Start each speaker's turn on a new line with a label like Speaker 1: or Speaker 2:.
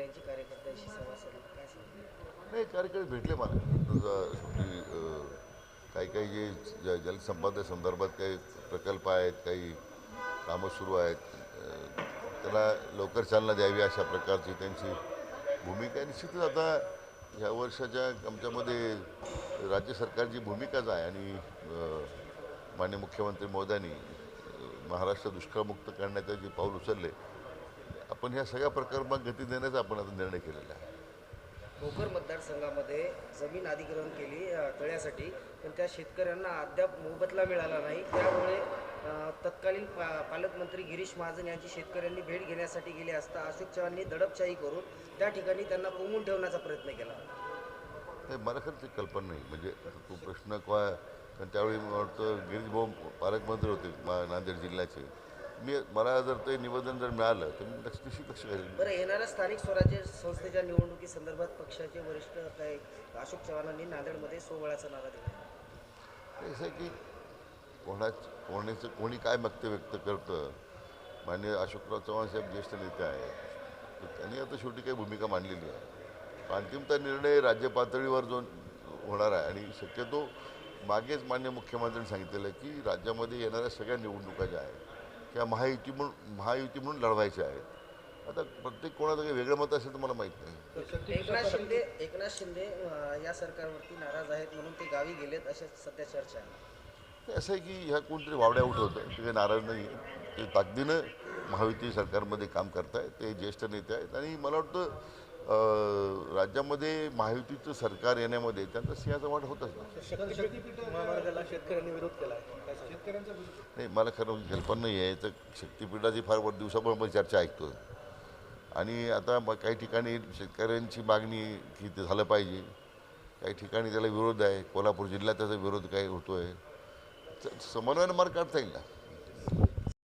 Speaker 1: काय
Speaker 2: नाही कार्यकर्ते भेटले मला. तुझा अं, काही काही जे ज- जलसंपदा संदर्भात काही प्रकल्प आहेत काही कामं सुरू आहेत अं, त्याला लवकर चालना द्यावी अशा प्रकारची त्यांची भूमिका आहे. निश्चितच आता ह्या वर्षाच्या आमच्यामध्ये राज्य सरकारची भूमिकाच आहे आणि अं, माननीय मुख्यमंत्री मोदयांनी महाराष्ट्र दुष्काळमुक्त करण्याचं जे पाऊल उचलले आपण ह्या सगळ्या प्रकल्पांना गती देण्याचा आपण आता निर्णय केलेला आहे.
Speaker 1: भोकर मतदारसंघामध्ये जमीन अधिग्रहण केली तळ्यासाठी. पण त्या शेतकऱ्यांना अद्याप मोबदला मिळाला नाही. त्यामुळे तत्कालीन पा पालकमंत्री गिरीश महाजन यांची शेतकऱ्यांनी भेट घेण्यासाठी गेले असता अशोक चव्हाणांनी दडपशाही करून त्या ठिकाणी त्यांना कोंबून ठेवण्याचा प्रयत्न केला.
Speaker 2: नाही मला खरं ती कल्पना नाही. म्हणजे तो प्रश्न काय? कारण त्यावेळी मला वाटतं गिरीश भाऊ पालकमंत्री होते नांदेड जिल्ह्याचे. मी मला जर ते निवेदन जर मिळालं तर मी निश्चित लक्ष घालेन.
Speaker 1: बरं येणाऱ्या स्थानिक स्वराज्य संस्थेच्या निवडणुकीसंदर्भात पक्षाचे वरिष्ठ काय अशोक चव्हाणांनी नांदेडमध्ये सोहळ्याचा नारा दिला.
Speaker 2: असं की कोणा कोणाचं कोणी काय मत व्यक्त करतं? मान्य अशोकराव चव्हाण साहेब ज्येष्ठ नेते आहेत. त्यांनी आता शेवटी काही भूमिका मांडलेली आहे. अंतिमता निर्णय राज्य पातळीवर जो होणार आहे. आणि शक्यतो मागेच मान्य मुख्यमंत्र्यांनी सांगितलेलं आहे की राज्यामध्ये येणाऱ्या सगळ्या निवडणुका ज्या आहेत त्या महायुती म्हणून महायुती म्हणून लढवायच्या आहेत. आता प्रत्येक कोणाचं काही वेगळं मत असेल तर मला माहीत नाही.
Speaker 1: एकनाथ शिंदे एकनाथ शिंदे अ, या सरकारवरती नाराज आहेत म्हणून ते गावी गेलेत अशा सध्या चर्चा आहे.
Speaker 2: ते असं आहे की ह्या कोणतरी वावड्या उठवतं ते काही नाराज नाही आहे ते ताकदीनं महायुती सरकारमध्ये काम करतायत. ते ज्येष्ठ नेते आहेत. आणि मला वाटतं अं, राज्यामध्ये महायुतीचं सरकार येण्यामध्ये त्यांचा सिंहाचा वाट होतच ना
Speaker 3: शक्तीपीठ महामार्गाला शेतकऱ्यांनी विरोध केला आहे
Speaker 2: नाही मला खरं म्हणजे नाही आहे. तर शक्तीपीठाची फार वर दिवसापूर्वी चर्चा ऐकतो. आणि आता मग काही ठिकाणी शेतकऱ्यांची मागणी की ते झालं पाहिजे. काही ठिकाणी त्याला विरोध आहे. कोल्हापूर जिल्ह्यात त्याचा विरोध काही होतो आहे समन्वयानं मार्ग काढता येईल ना.